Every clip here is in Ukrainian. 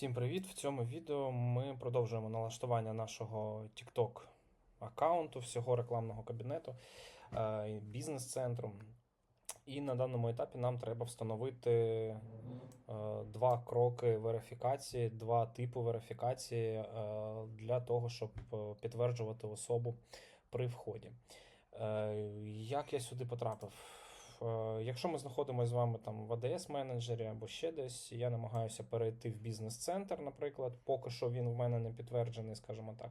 Всім привіт! В цьому відео ми продовжуємо налаштування нашого TikTok аккаунту, всього рекламного кабінету, е, бізнес-центру. І на даному етапі нам треба встановити е, два кроки верифікації, два типи верифікації е, для того, щоб підтверджувати особу при вході. Як я сюди потрапив? Е, Якщо ми знаходимося з вами там в ADS менеджері або ще десь, я намагаюся перейти в бізнес-центр, наприклад, поки що він в мене не підтверджений, скажімо так.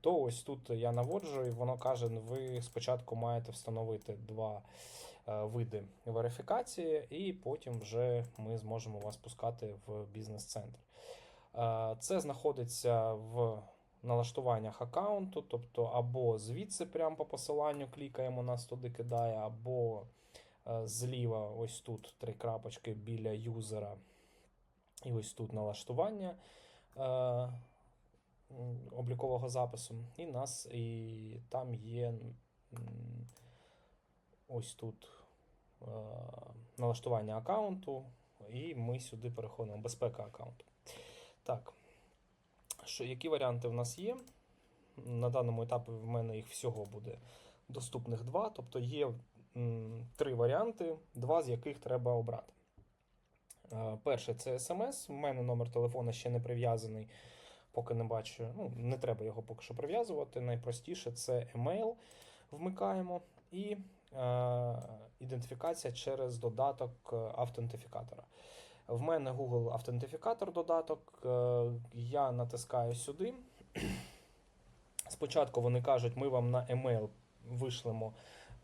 То ось тут я наводжу, і воно каже: ви спочатку маєте встановити два е, види верифікації, і потім вже ми зможемо вас пускати в бізнес-центр. Е, Це знаходиться в налаштуваннях аккаунту, тобто або звідси прямо по посиланню клікаємо, нас туди кидає, або зліва, ось тут три крапочки біля юзера, і ось тут налаштування е, облікового запису. І нас і там є ось тут е, налаштування аккаунту, і ми сюди переходимо безпека аккаунту. Так, що, які варіанти в нас є? На даному етапі в мене їх всього буде доступних два. Тобто є три варіанти, два з яких треба обрати. Е, Перше це смс. У мене номер телефона ще не прив'язаний, поки не бачу. Ну, не треба його поки що прив'язувати. Найпростіше це емейл вмикаємо і е, ідентифікація через додаток е, автентифікатора. В мене Google автентифікатор додаток. е, Я натискаю сюди. Спочатку вони кажуть, ми вам на емейл вишлемо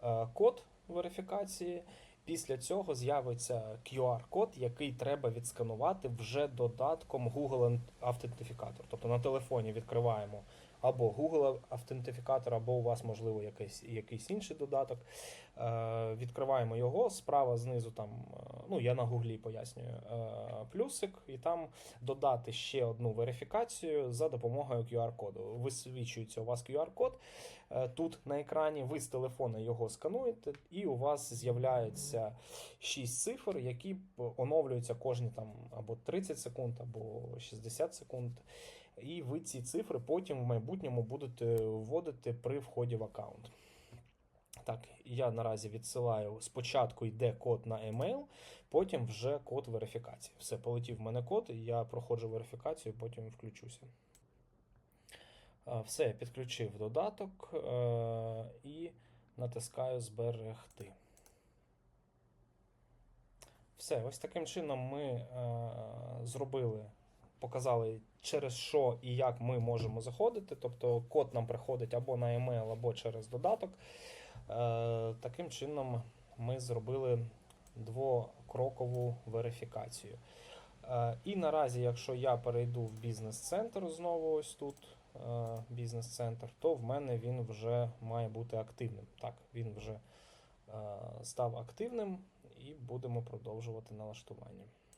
е, код верифікації. Після цього з'явиться QR-код, який треба відсканувати вже додатком Google автентифікатор. Тобто на телефоні відкриваємо або Google автентифікатор, або у вас, можливо, якийсь, якийсь інший додаток. Е, відкриваємо його. Справа знизу там, е, ну я на Гуглі пояснюю, е, плюсик, і там додати ще одну верифікацію за допомогою QR-коду. Висвічується у вас QR-код е, тут на екрані. Ви з телефона його скануєте, і у вас з'являється 6 цифр, які оновлюються кожні там або 30 секунд, або 60 секунд. І ви ці цифри потім в майбутньому будете вводити при вході в аккаунт. Так, я наразі відсилаю. Спочатку йде код на емейл, потім вже код верифікації. Все, полетів в мене код, я проходжу верифікацію, потім включуся. Все, підключив додаток е- і натискаю зберегти. Все, ось таким чином ми е- зробили, показали, через що і як ми можемо заходити. Тобто код нам приходить або на емейл, або через додаток. Е, Таким чином ми зробили двокрокову верифікацію. Е, І наразі, якщо я перейду в бізнес-центр знову ось тут, е, бізнес-центр, то в мене він вже має бути активним. Так, він вже став активним і будемо продовжувати налаштування.